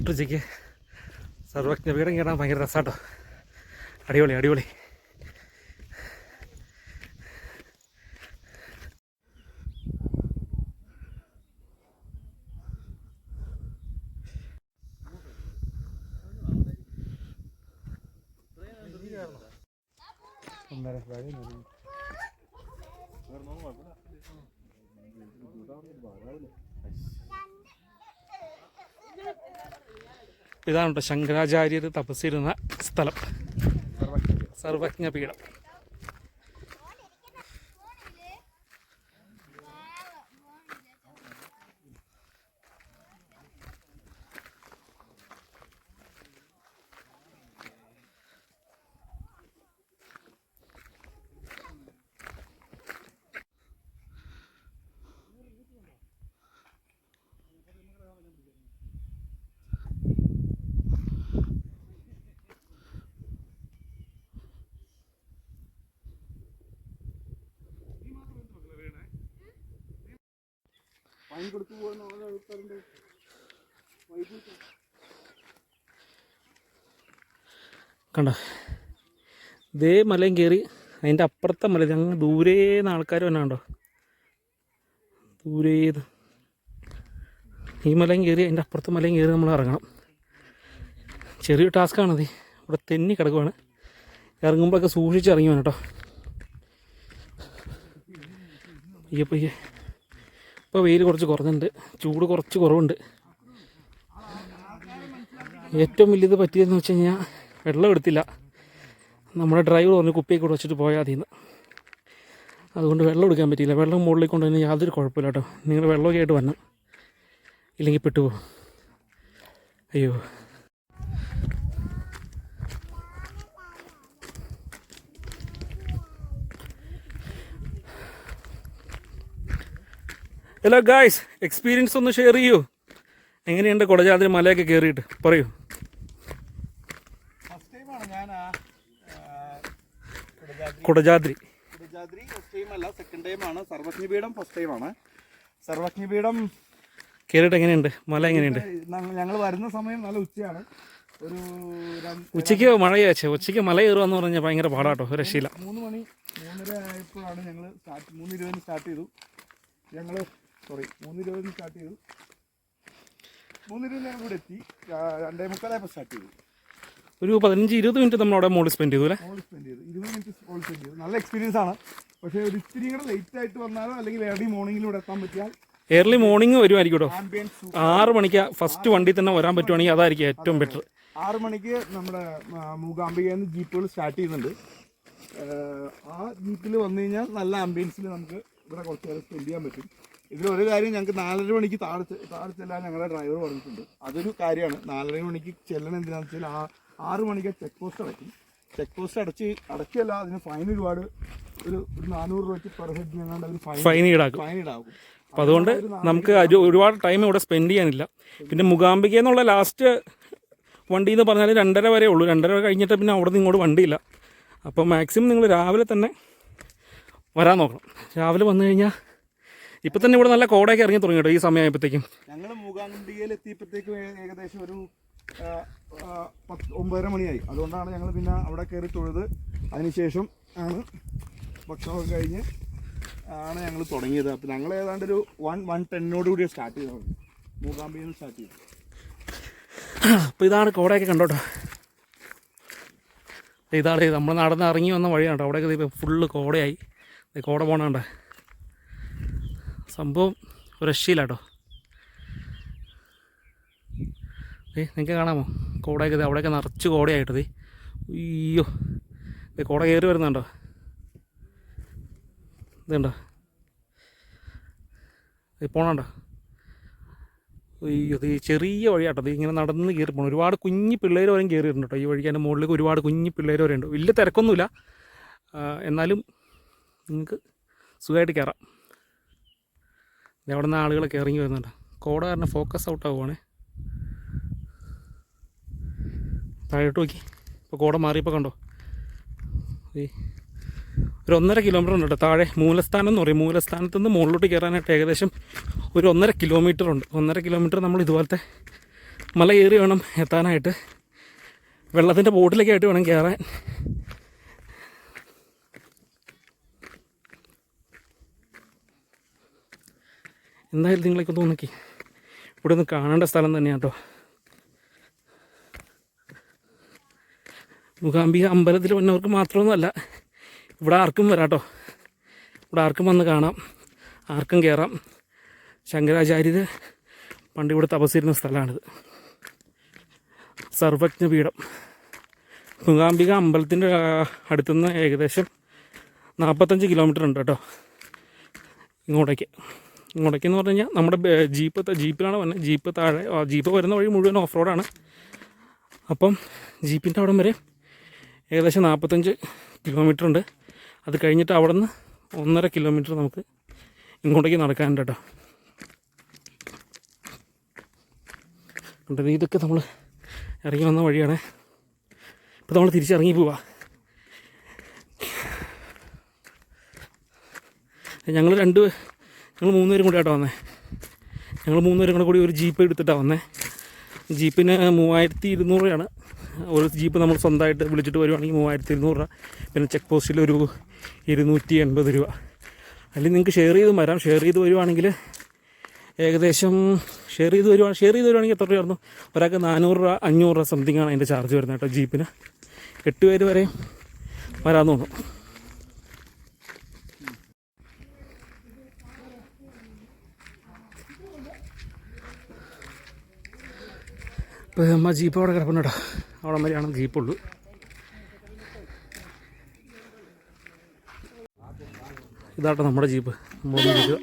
നട്ടുച്ചയ്ക്ക് സർവജ്ഞ വീടം കയറാൻ ഭയങ്കര രസാട്ടോ. അടിപൊളി അടിപൊളി. ഇതാണ് കേട്ടോ ശങ്കരാചാര്യർ തപസ്സിരുന്ന സ്ഥലം. പീഠം കണ്ടോ? ഇതേ മലയും കയറി അതിന്റെ അപ്പുറത്തെ മല ഞങ്ങൾ ദൂരേന്ന് ആൾക്കാർ വന്നെ കണ്ടോ? ദൂരേന്ന് ഈ മലയും കയറി അതിന്റെ അപ്പുറത്തെ മലയും കയറി നമ്മൾ ഇറങ്ങണം. ചെറിയ ടാസ്ക്കാണത് ഇവിടെ തെന്നി കിടക്കുവാണ്. ഇറങ്ങുമ്പോഴൊക്കെ സൂക്ഷിച്ച് ഇറങ്ങി വേണം കേട്ടോ. അയ്യോ പയ്യെ. ഇപ്പോൾ വെയിൽ കുറച്ച് കുറഞ്ഞിട്ടുണ്ട്. ചൂട് കുറച്ച് കുറവുണ്ട്. ഏറ്റവും വലിയത് പറ്റിയതെന്ന് വെച്ച് കഴിഞ്ഞാൽ വെള്ളം എടുത്തില്ല. നമ്മുടെ ഡ്രൈവർ പറഞ്ഞ് കുപ്പിയൊക്കെ കൂടെ വെച്ചിട്ട് പോയാൽ മതിയെന്ന്. അതുകൊണ്ട് വെള്ളം എടുക്കാൻ പറ്റിയില്ല. വെള്ളം മുകളിലേക്ക് കൊണ്ടുവന്ന് യാതൊരു കുഴപ്പമില്ല കേട്ടോ. നിങ്ങൾ വെള്ളമൊക്കെ ആയിട്ട് വരണം. ഇല്ലെങ്കിൽ പെട്ടുപോകും. അയ്യോ. ഹലോ ഗായ്സ് എക്സ്പീരിയൻസ് ഒന്ന് ഷെയർ ചെയ്യൂ. എങ്ങനെയുണ്ട് കൊടജാതിരി മലയൊക്കെ കയറിയിട്ട് പറയൂ. കുടജാദ്രി കുടജാദ്രി ഫസ്റ്റ് ടൈം അല്ല സെക്കൻഡ് ടൈം ആണ്. സർവജ്ഞപീഠം ഫസ്റ്റ് ടൈം ആണ്. സർവജ്ഞപീഠം കയറിയിട്ട് എങ്ങനെയുണ്ട്? മല എങ്ങനെയുണ്ട്? ഞങ്ങൾ വരുന്ന സമയം നല്ല ഉച്ചയാണ്. ഒരു ഉച്ചയ്ക്ക് മഴയാച്ചേ ഉച്ചയ്ക്ക് മല കയറുക പറഞ്ഞാൽ ഭയങ്കര പാടാട്ടോ. രക്ഷയില്ല. മൂന്ന് മണി മൂന്നര ആയപ്പോഴാണ് ഞങ്ങൾ സ്റ്റാർട്ട് മൂന്ന് ഇരുപതിന് സ്റ്റാർട്ട് ചെയ്തു. ഞങ്ങൾ സോറി മൂന്ന് ഇരുപതിന് സ്റ്റാർട്ട് ചെയ്തു. മൂന്ന് ഇരുപതിന് ഇവിടെ എത്തി. രണ്ടേ മുക്കാലായപ്പോൾ സ്റ്റാർട്ട് ചെയ്തു. ഒരു പതിനഞ്ച് ഇരുപത് മിനിറ്റ് നമ്മൾ അവിടെ മോളിൽ സ്പെൻഡ് ചെയ്തു അല്ലേ? മോളിൽ സ്പെൻഡ് ചെയ്തു. ഇരുപത് മിനിറ്റ് മോളിൽ സ്പെൻഡ് ചെയ്തു. നല്ല എക്സ്പീരിയൻസ് ആണ്. പക്ഷേ ഒരു ഇത്തിരി കൂടെ ലേറ്റ് ആയിട്ട് വന്നാലോ അല്ലെങ്കിൽ ഏർലി മോർണിംഗിൽ ഇവിടെ എത്താൻ പറ്റിയാൽ ഏർലി മോർണിംഗ് വരുമായിരിക്കും കേട്ടോ. ആറ് മണിക്ക് ഫസ്റ്റ് വണ്ടി തന്നെ വരാൻ പറ്റുവാണെങ്കിൽ അതായിരിക്കും ഏറ്റവും ബെറ്റർ ആറ് മണിക്ക് നമ്മുടെ മൂകാംബികയിൽ നിന്ന് ജീപ്പുകൾ സ്റ്റാർട്ട് ചെയ്യുന്നുണ്ട്. ആ ജീപ്പിൽ വന്നു കഴിഞ്ഞാൽ നല്ല ആംബിയൻസിൽ നമുക്ക് ഇവിടെ കുറച്ച് നേരം സ്പെൻഡ് ചെയ്യാൻ പറ്റും. ഇതിൽ ഒരു കാര്യം ഞങ്ങൾക്ക് നാലര മണിക്ക് താഴെ താഴെ ചെല്ലാൻ ഞങ്ങളുടെ ഡ്രൈവർ പറഞ്ഞിട്ടുണ്ട്. അതൊരു കാര്യമാണ്. നാലര മണിക്ക് ചെല്ലണം എന്തിനാണെന്ന് വെച്ചാൽ ആ ആറ് മണിക്ക് ചെക്ക് പോസ്റ്റ് അടയ്ക്കും. ചെക്ക് പോസ്റ്റ് അടച്ച് അടയ്ക്കല്ല അതിന് ഫൈൻ ഒരുപാട് ഒരു ഒരു നാനൂറ് രൂപയ്ക്ക് പെർ ഹെഡ് ഞങ്ങളുടെ ഒരു ഫൈൻ ഫൈൻ ഈടാക്കും. ഫൈൻ ഈടാക്കും. അപ്പോൾ അതുകൊണ്ട് നമുക്ക് ഒരു ഒരുപാട് ടൈം ഇവിടെ സ്പെൻഡ് ചെയ്യാനില്ല. പിന്നെ മുഖാംബിക എന്നുള്ള ലാസ്റ്റ് വണ്ടി എന്ന് പറഞ്ഞാൽ രണ്ടര വരെ ഉള്ളൂ. രണ്ടര കഴിഞ്ഞിട്ട് പിന്നെ അവിടെ നിന്ന് ഇങ്ങോട്ട് വണ്ടിയില്ല. അപ്പോൾ മാക്സിമം നിങ്ങൾ രാവിലെ തന്നെ വരാൻ നോക്കണം. രാവിലെ വന്നു കഴിഞ്ഞാൽ ഇപ്പം തന്നെ ഇവിടെ നല്ല കോടയൊക്കെ ഇറങ്ങി തുടങ്ങി കേട്ടോ ഈ സമയമായപ്പോഴത്തേക്കും. ഞങ്ങൾ മൂകാംബികയിൽ എത്തിയപ്പോഴത്തേക്കും ഏകദേശം ഒരു ഒമ്പതര മണിയായി. അതുകൊണ്ടാണ് ഞങ്ങൾ പിന്നെ അവിടെ കയറി തൊഴുത്. അതിനുശേഷം ആണ് ഭക്ഷണമൊക്കെ കഴിഞ്ഞ് ആണ് ഞങ്ങൾ തുടങ്ങിയത്. അപ്പം ഞങ്ങൾ ഏതാണ്ട് ഒരു വൺ വൺ ടെന്നോട് കൂടി സ്റ്റാർട്ട് ചെയ്തത് മൂകാംബിയിൽ നിന്ന് സ്റ്റാർട്ട് ചെയ്തു. അപ്പോൾ ഇതാണ് കോടയൊക്കെ കണ്ടോട്ടോ. ഇതാണ് നമ്മൾ നടന്ന് ഇറങ്ങി വന്ന വഴിയാണ് കേട്ടോ. അവിടെയൊക്കെ ഫുള്ള് കോടയായി. കോട കോട പോണണ്ട സംഭവം റഷ്യയിലാട്ടോ. ഏ നിങ്ങൾക്ക് കാണാമോ? കോടയൊക്കെ ഇത് അവിടെയൊക്കെ നിറച്ച് കോടയായിട്ടത് അയ്യോ ഇത് കോട കയറി വരുന്നുണ്ടോ? ഇതുണ്ടോ പോണണ്ടോ? അയ്യോ ഇത് ചെറിയ വഴിയാട്ടോ ഇത് ഇങ്ങനെ നടന്ന് കയറി പോകണം ഒരുപാട് കുഞ്ഞു പിള്ളേർ വരെയും കയറിയിട്ടുണ്ട് കേട്ടോ ഈ വഴിക്ക്. അതിന്റെ മുകളിലേക്ക് ഒരുപാട് കുഞ്ഞു പിള്ളേർ വരെ ഉണ്ട് വലിയ തിരക്കൊന്നുമില്ല. എന്നാലും നിങ്ങൾക്ക് സുഖമായിട്ട് കയറാം. അവിടെ നിന്ന് ആളുകളൊക്കെ ഇറങ്ങി വരുന്നുണ്ട്. കോട കാരണം ഫോക്കസ് ഔട്ട് ആവുകയാണേ താഴോട്ട് നോക്കി. ഇപ്പോൾ കോട മാറിയപ്പോൾ കണ്ടോ? ഒരു ഒന്നര കിലോമീറ്റർ ഉണ്ട് കേട്ടോ താഴെ. മൂലസ്ഥാനം എന്ന് പറയും. മൂലസ്ഥാനത്ത് നിന്ന് മുകളിലോട്ട് കയറാനായിട്ട് ഏകദേശം ഒരു ഒന്നര കിലോമീറ്റർ ഉണ്ട്. ഒന്നര കിലോമീറ്റർ നമ്മൾ ഇതുപോലത്തെ മല കയറി വേണം എത്താനായിട്ട്. വെള്ളത്തിന്റെ ബോട്ടിലൊക്കെ ആയിട്ട് വേണം കയറാൻ. എന്തായാലും നിങ്ങളൊക്കെ തോന്നിക്കി ഇവിടെ ഒന്ന് കാണേണ്ട സ്ഥലം തന്നെയാണ് കേട്ടോ മുഖാംബിക അമ്പലത്തിൽ വന്നവർക്ക് മാത്രമൊന്നുമല്ല ഇവിടെ ആർക്കും വരാം കേട്ടോ ഇവിടെ ആർക്കും വന്ന് കാണാം ആർക്കും കയറാം ശങ്കരാചാര്യർ പണ്ട് ഇവിടെ തപസ്സിരുന്ന സ്ഥലമാണിത്. സർവജ്ഞ പീഠം മൂകാംബിക അമ്പലത്തിന്റെ അടുത്തുനിന്ന് ഏകദേശം നാൽപ്പത്തഞ്ച് കിലോമീറ്റർ ഉണ്ട് കേട്ടോ ഇങ്ങോട്ടേക്ക്. ഇങ്ങോട്ടേക്ക് എന്ന് പറഞ്ഞു കഴിഞ്ഞാൽ നമ്മുടെ ജീപ്പ് ജീപ്പിലാണ് വന്നത് ജീപ്പ് താഴെ ജീപ്പ് വരുന്ന വഴി മുഴുവൻ ഓഫ് റോഡാണ് അപ്പം ജീപ്പിന്റെ അവിടം വരെ ഏകദേശം നാൽപ്പത്തഞ്ച് കിലോമീറ്റർ ഉണ്ട്. അത് കഴിഞ്ഞിട്ട് അവിടെ നിന്ന് ഒന്നര കിലോമീറ്റർ നമുക്ക് ഇങ്ങോട്ടേക്ക് നടക്കാനുണ്ട് കേട്ടോ. കണ്ടത് ഇതൊക്കെ നമ്മൾ ഇറങ്ങി വന്ന വഴിയാണ്. ഇപ്പോൾ നമ്മൾ തിരിച്ചിറങ്ങി പോവാ. ഞങ്ങൾ രണ്ട് ഞങ്ങൾ മൂന്ന് പേരും കൂടി ആട്ടോ വന്നേ. ഞങ്ങൾ മൂന്ന് പേരും കൂടെ കൂടി ഒരു ജീപ്പ് എടുത്തിട്ടാണ് വന്നേ. ജീപ്പിന് മൂവായിരത്തി ഇരുന്നൂറ് രൂപയാണ്. ഒരു ജീപ്പ് നമ്മൾ സ്വന്തമായിട്ട് വിളിച്ചിട്ട് വരുവാണെങ്കിൽ മൂവായിരത്തി ഇരുന്നൂറ് രൂപ. പിന്നെ ചെക്ക് പോസ്റ്റിൽ ഒരു ഇരുന്നൂറ്റി എൺപത് രൂപ. അല്ലെങ്കിൽ നിങ്ങൾക്ക് ഷെയർ ചെയ്ത് വരാം. ഷെയർ ചെയ്ത് വരുവാണെങ്കിൽ ഏകദേശം ഷെയർ ചെയ്ത് വരുവാ ഷെയർ ചെയ്ത് വരുവാണെങ്കിൽ എത്ര രൂപയായിരുന്നു? ഒരാൾക്ക് നാനൂറ് രൂപ അഞ്ഞൂറ് രൂപ സംതിങ് ആണ് അതിന്റെ ചാർജ് വരുന്നത് കേട്ടോ ജീപ്പിന്. എട്ട് പേര് വരെ വരാമെന്ന് തോന്നുന്നു. ഇപ്പോൾ നമ്മൾ ജീപ്പ് അവിടെ കിടപ്പുണ്ട് കേട്ടോ. അവിടെ വരെയാണ് ജീപ്പുള്ളൂ ഇതാട്ടോ നമ്മുടെ ജീപ്പ്. നമ്മളൊന്ന് നോക്കുക